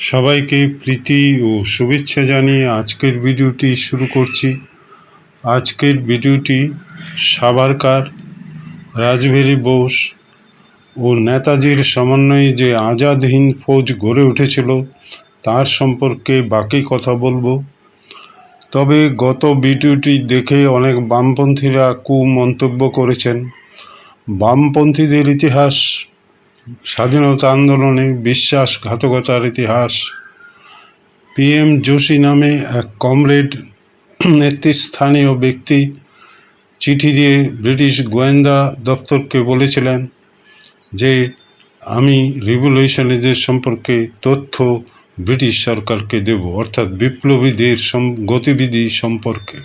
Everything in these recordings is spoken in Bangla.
সবাইকে প্রীতি ও শুভেচ্ছা জানিয়ে আজকের ভিডিওটি শুরু করছি। আজকের ভিডিওটি সাভারকার রাজভেরি বোস ও নেতাজির সমন্বয়ে যে আজাদ হিন্দ ফৌজ গড়ে উঠেছিল, তার সম্পর্কে বাকি কথা বলব। তবে গত ভিডিওটি দেখে অনেক বামপন্থীরা কুমন্তব্য করেছেন। বামপন্থীদের ইতিহাস স্বাধীনতা আন্দোলনে বিশ্বাসঘাতকতার ইতিহাস। পিএম যোশী নামে এক কমরেড নেতৃস্থানীয় ব্যক্তি চিঠি দিয়ে ব্রিটিশ গোয়েন্দা দপ্তরকে বলেছিলেন যে, আমি রিভলিউশনারিদের সম্পর্কে তথ্য ব্রিটিশ সরকারকে দেব, অর্থাৎ বিপ্লবীদের গতিবিধি সম্পর্কে।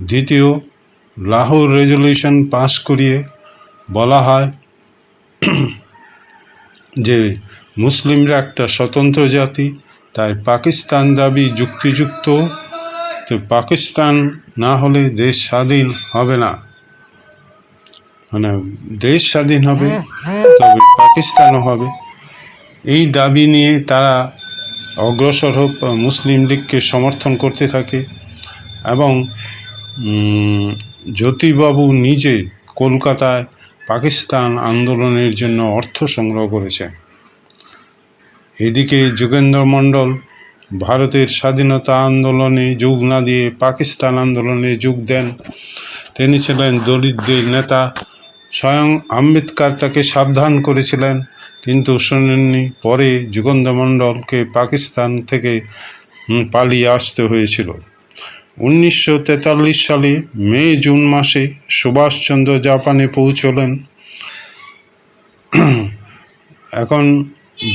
দ্বিতীয়, লাহোর রেজলিউশন পাশ করিয়ে বলা হয় যে মুসলিমরা একটা স্বতন্ত্র জাতি, তাই পাকিস্তান দাবি যুক্তিযুক্ত। তো পাকিস্তান না হলে দেশ স্বাধীন হবে না। মানে দেশ স্বাধীন হবে, তবে পাকিস্তানও হবে। এই দাবি নিয়ে তারা অগ্রসর হোক, মুসলিম লীগকে সমর্থন করতে থাকে এবং জ্যোতিবাবু নিজে কলকাতায় পাকিস্তান আন্দোলনের জন্য অর্থ সংগ্রহ করেছেন এদিকে যোগেন্দ্র মণ্ডল, ভারতের স্বাধীনতা আন্দোলনে যোগ না দিয়ে পাকিস্তান আন্দোলনে যোগ দেন। তিনি ছিলেন দলিতদের নেতা। স্বয়ং আম্বেদকার তাকে সাবধান করেছিলেন, কিন্তু শোনেননি। পরে যুগেন্দ্র মণ্ডলকে পাকিস্তান থেকে পালিয়ে আসতে হয়েছিল। উনিশশো তেতাল্লিশ সালে মে, জুন মাসে সুভাষচন্দ্র জাপানে পৌঁছলেন। এখন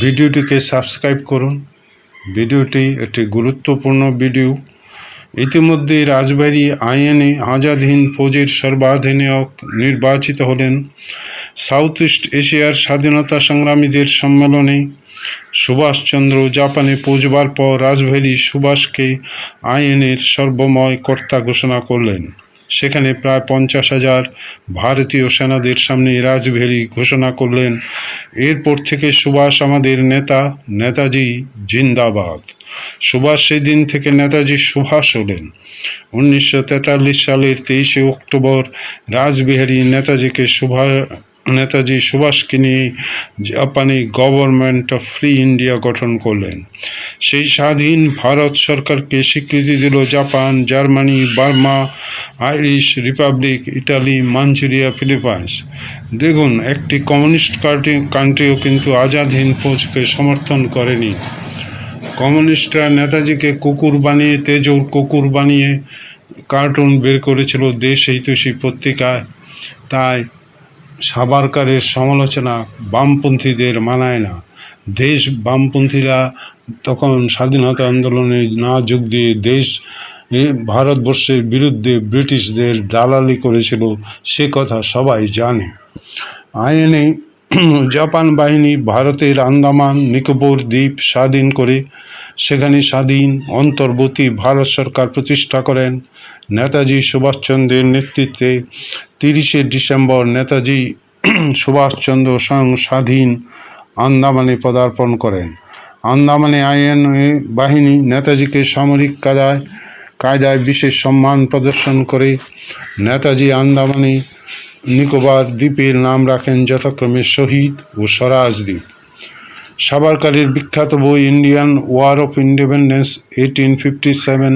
ভিডিওটিকে সাবস্ক্রাইব করুন। ভিডিওটি একটি গুরুত্বপূর্ণ ভিডিও। ইতিমধ্যে রাজবাড়ী আইএনএ আজাদ হিন্দ ফৌজের সর্বাধিনায়ক নির্বাচিত হলেন। সাউথ ইস্ট এশিয়ার স্বাধীনতা সংগ্রামীদের সম্মেলনে সুভাষচন্দ্র জাপানে পৌঁছবার পর রাজভেরি সুভাষকে আইনের সর্বময় কর্তা ঘোষণা করলেন। সেখানে প্রায় পঞ্চাশ হাজার ভারতীয় সেনাদের সামনে রাজভেরি ঘোষণা করলেন। এরপর থেকে সুভাষ আমাদের নেতা, নেতাজি জিন্দাবাদ। সুভাষ সেদিন থেকে নেতাজি সুভাষ হলেন। উনিশশো তেতাল্লিশ সালের তেইশে অক্টোবর রাজবিহারী নেতাজিকে সুভা নেতাজি সুভাষকে নিয়ে জাপানি গভর্নমেন্ট অফ ফ্রি ইন্ডিয়া গঠন করলেন। সেই স্বাধীন ভারত সরকারকে স্বীকৃতি দিল Japan, Germany, Burma, Irish republic, Italy, Manchuria, Philippines. দেখুন, একটি কমিউনিস্ট কান্ট্রি কান্ট্রিও কিন্তু আজাদ হিন্দ ফৌজকে সমর্থন করেনি। কমিউনিস্টরা নেতাজিকে কুকুর বানিয়ে, তেজোর কুকুর বানিয়ে কার্টুন বের করেছিল দেশ হিতৈষী পত্রিকায়। তাই সাবারকারের সমালোচনা বামপন্থীদের মানায় না। দেশ বামপন্থীরা তখন স্বাধীনতা আন্দোলনে না যোগ দিয়ে দেশ ভারতবর্ষের বিরুদ্ধে ব্রিটিশদের দালালি করেছিল, সে কথা সবাই জানে। আইএনএ জাপান বাহিনী, ভারতের আন্দামান, নিকোবর দ্বীপ স্বাধীন করে সেখানে স্বাধীন অন্তর্বর্তী ভারত সরকার প্রতিষ্ঠা করেন। নেতাজি সুভাষচন্দ্রের নেতৃত্বে তিরিশে ডিসেম্বর নেতাজি সুভাষচন্দ্র স্বয়ং স্বাধীন আন্দামানে পদার্পণ করেন। আন্দামানে আইএনএ বাহিনী নেতাজিকে সামরিক কায়দায় কায়দায় বিশেষ সম্মান প্রদর্শন করে। নেতাজি আন্দামানে নিকোবর দ্বীপের নাম রাখেন যথাক্রমে শহীদ ও স্বরাজ দ্বীপ। সাভারকারের বিখ্যাত বই Indian war of independence eighteen fifty seven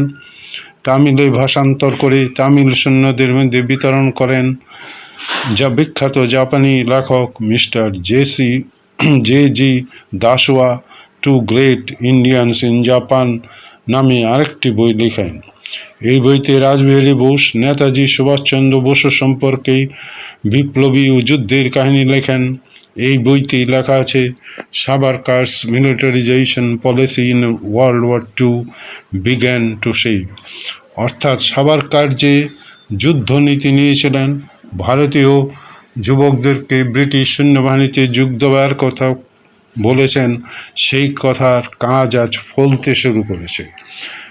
তামিলে ভাষান্তর করে তামিল সৈন্যদের মধ্যে বিতরণ করেন, যা বিখ্যাত জাপানি লেখক mister J C J G দাসওয়া two great Indians in Japan নামে আরেকটি বই লেখেন। এই বইতে রাজবিহারী বোস, নেতাজি সুভাষচন্দ্র বসু সম্পর্কে বিপ্লবী ও যুদ্ধের কাহিনী লেখেন। এই বইতে লেখা আছে Savarkar's militarisation policy in world war two began to shape অর্থাৎ সাবারকার যে যুদ্ধনীতি নিয়েছিলেন, ভারতীয় যুবকদেরকে ব্রিটিশ সৈন্যবাহিনীতে যোগ দেওয়ার কথা বলেছেন, সেই কথার কাজ আজ ফলতে শুরু করেছে।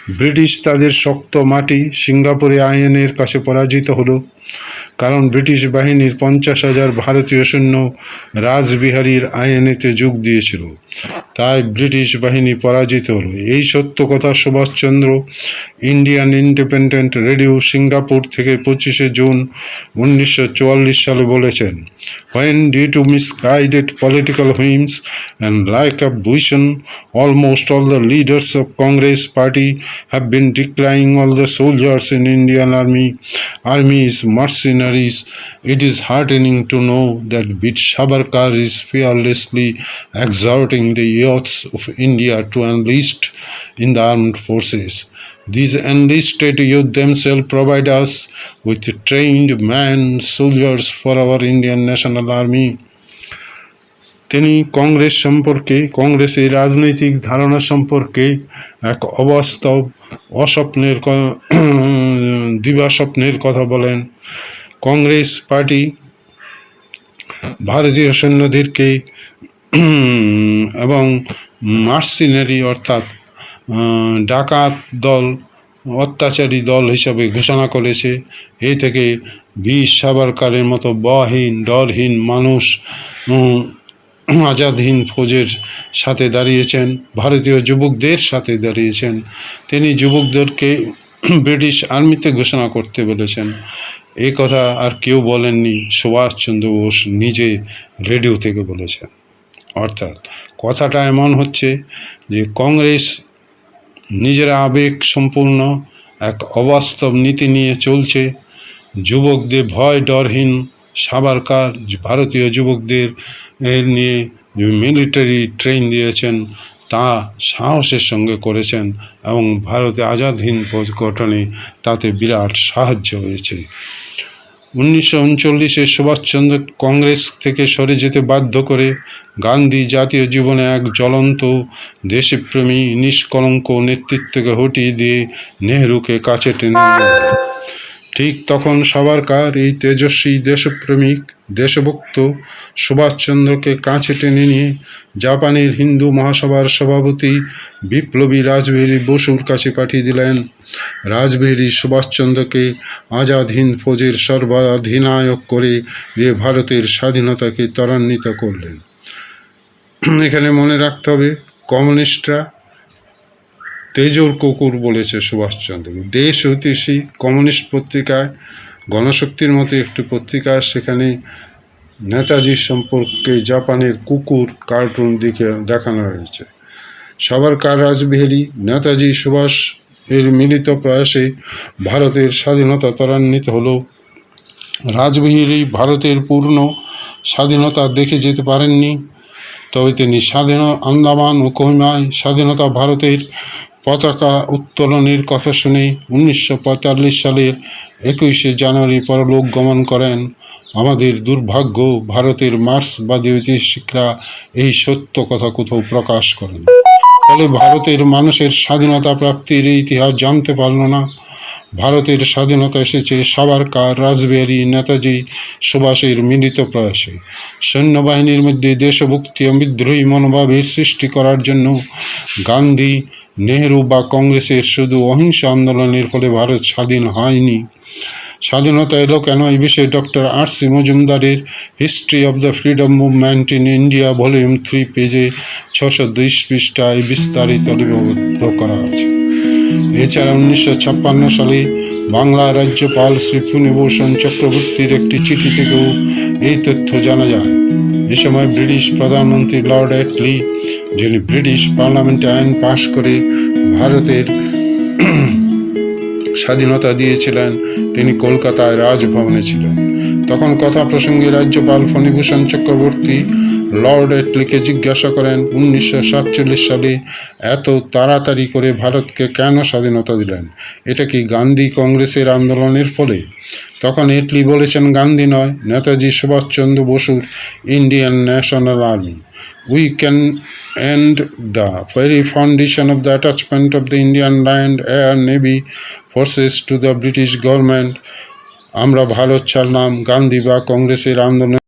ব্রিটিশ তাদের শক্ত মাটি সিঙ্গাপুরে আইএনের কাছে পরাজিত হল, কারণ ব্রিটিশ বাহিনীর পঞ্চাশ হাজার ভারতীয় সৈন্য রাজবিহারীর আইএনএতে যোগ দিয়েছিল। তাই ব্রিটিশ বাহিনী পরাজিত হলো। এই সত্য কথা Subhas Chandra, Indian independent radio Singapore থেকে পঁচিশে জুন উনিশশো চুয়াল্লিশ সালে বলেছেন when due to misguided political whims and lack of vision almost all the leaders of Congress party have been decrying all the soldiers in Indian army armies mercenaries it is heartening to know that bit Savarkar is fearlessly exhorting exhorting the youths of india to enlist in the armed forces these enlisted youth themselves provide us with trained men soldiers for our Indian National Army. তিনি কংগ্রেস সম্পর্কে কংগ্রেসের রাজনৈতিক ধারণা সম্পর্কে এক অবাস্তব অস্বপ্নের দিবাস্বপ্নের কথা বলেন কংগ্রেস পার্টি ভারতীয় সৈন্যদেরকে এবং মার্সিনারি অর্থাৎ ডাকাত দল, অত্যাচারী দল হিসাবে ঘোষণা করেছে। এ থেকে বীর সাবারকারের মতো বহীন, ডরহীন মানুষ আজাদহীন ফৌজের সাথে দাঁড়িয়েছেন, ভারতীয় যুবকদের সাথে দাঁড়িয়েছেন। তিনি যুবকদেরকে ব্রিটিশ আর্মিতে ঘোষণা করতে বলেছেন। এই কথা আর কেউ বলেননি, সুভাষচন্দ্র বোস নিজে রেডিও থেকে বলেছেন। অর্থাৎ কথাটা এমন হচ্ছে যে কংগ্রেস নিজের আবেগ সম্পূর্ণ এক অবাস্তব নীতি নিয়ে চলছে। যুবকদের ভয় ডরহীন, সাবারকার ভারতীয় যুবকদের এর নিয়ে মিলিটারি ট্রেন দিয়েছেন, তা সাহসের সঙ্গে করেছেন এবং ভারতে আজাদ হিন্দ গঠনে তাতে বিরাট সাহায্য হয়েছে। উনিশশো উনচল্লিশে সুভাষচন্দ্র কংগ্রেস থেকে সরে যেতে বাধ্য করে গান্ধী জাতীয় জীবনে এক জ্বলন্ত দেশপ্রেমী নিষ্কলঙ্ক নেতৃত্বকে হটিয়ে দিয়ে নেহরুকে কাছে টেনে। ঠিক তখন সবারকার এই তেজস্বী দেশপ্রেমিক, দেশভক্ত সুভাষচন্দ্রকে কাছে টেনে নিয়ে জাপানের হিন্দু মহাসভার সভাপতি বিপ্লবী রাজবিহারী বসুর কাছে পাঠিয়ে দিলেন। রাজবিহারী সুভাষচন্দ্রকে আজাদ হিন্দ ফৌজের সর্বাধিনায়ক করে দিয়ে ভারতের স্বাধীনতাকে ত্বরান্বিত করলেন। এখানে মনে রাখতে হবে, কমিউনিস্টরা তেজর কুকুর বলেছে সুভাষচন্দ্রকে দেশ ঐতিহ্যী, কমিউনিস্ট পত্রিকায় গণশক্তির মতো একটি পত্রিকা, সেখানে নেতাজি সম্পর্কে জাপানের কুকুর কার্টুন দিকে দেখানো হয়েছে। সাভারকার রাজবিহারী? নেতাজি সুভাষ এর মিলিত প্রয়াসে ভারতের স্বাধীনতা ত্বরান্বিত হলো। রাজবিহারী ভারতের পূর্ণ স্বাধীনতা দেখে যেতে পারেননি, তবে তিনি স্বাধীন আন্দামান ও কহিমায় স্বাধীনতা ভারতের পতাকা উত্তোলনের কথা শুনে উনিশশো পঁয়তাল্লিশ সালের একুশে জানুয়ারি পরলোক গমন করেন। আমাদের দুর্ভাগ্য, ভারতের মার্ক্সবাদী ঐতিহাসিকরা এই সত্য কথা কোথাও প্রকাশ করেন। ফলে ভারতের মানুষের স্বাধীনতা প্রাপ্তির ইতিহাস জানতে পারল না। ভারতের স্বাধীনতা এসেছে সাবারকার রাজবিহারী, নেতাজি, সুভাষের মিলিত প্রয়াসে। সৈন্যবাহিনীর মধ্যে দেশভক্তি ও বিদ্রোহী মনোভাবের সৃষ্টি করার জন্য গান্ধী, নেহেরু বা কংগ্রেসের শুধু অহিংস আন্দোলনের ফলে ভারত স্বাধীন হয়নি। স্বাধীনতা এলো কেন এই বিষয়ে ডক্টর আর সি মজুমদারের history of the freedom movement in India volume three পেজে ছশো দুই পৃষ্ঠায় বিস্তারিত লিপিবদ্ধ করা আছে। এছাড়া উনিশশো ছাপ্পান্ন সালে বাংলা রাজ্যপাল শ্রী ফণিভূষণ চক্রবর্তীর একটি চিঠি থেকেও এই তথ্য জানা যায়। এ সময় ব্রিটিশ প্রধানমন্ত্রী লর্ড এটলি যিনি ব্রিটিশ পার্লামেন্টে আইন পাশ করে ভারতের স্বাধীনতা দিয়েছিলেন, তিনি কলকাতায় রাজভবনে ছিলেন। তখন কথা প্রসঙ্গে রাজ্যপাল ফণিভূষণ চক্রবর্তী লর্ড এটলিকে জিজ্ঞাসা করেন উনিশশো সাতচল্লিশ সালে এত তাড়াতাড়ি করে ভারতকে কেন স্বাধীনতা দিলেন? এটা কি গান্ধী কংগ্রেসের আন্দোলনের ফলে? তখন এটলি বলেছেন গান্ধী নয় নেতাজি সুভাষচন্দ্র বসুর Indian national army. We can and the very foundation of the attachment of the Indian land, air, navy forces to the British government. আমরা ভারত ছাড়লাম গান্ধী বা কংগ্রেসের আন্দোলন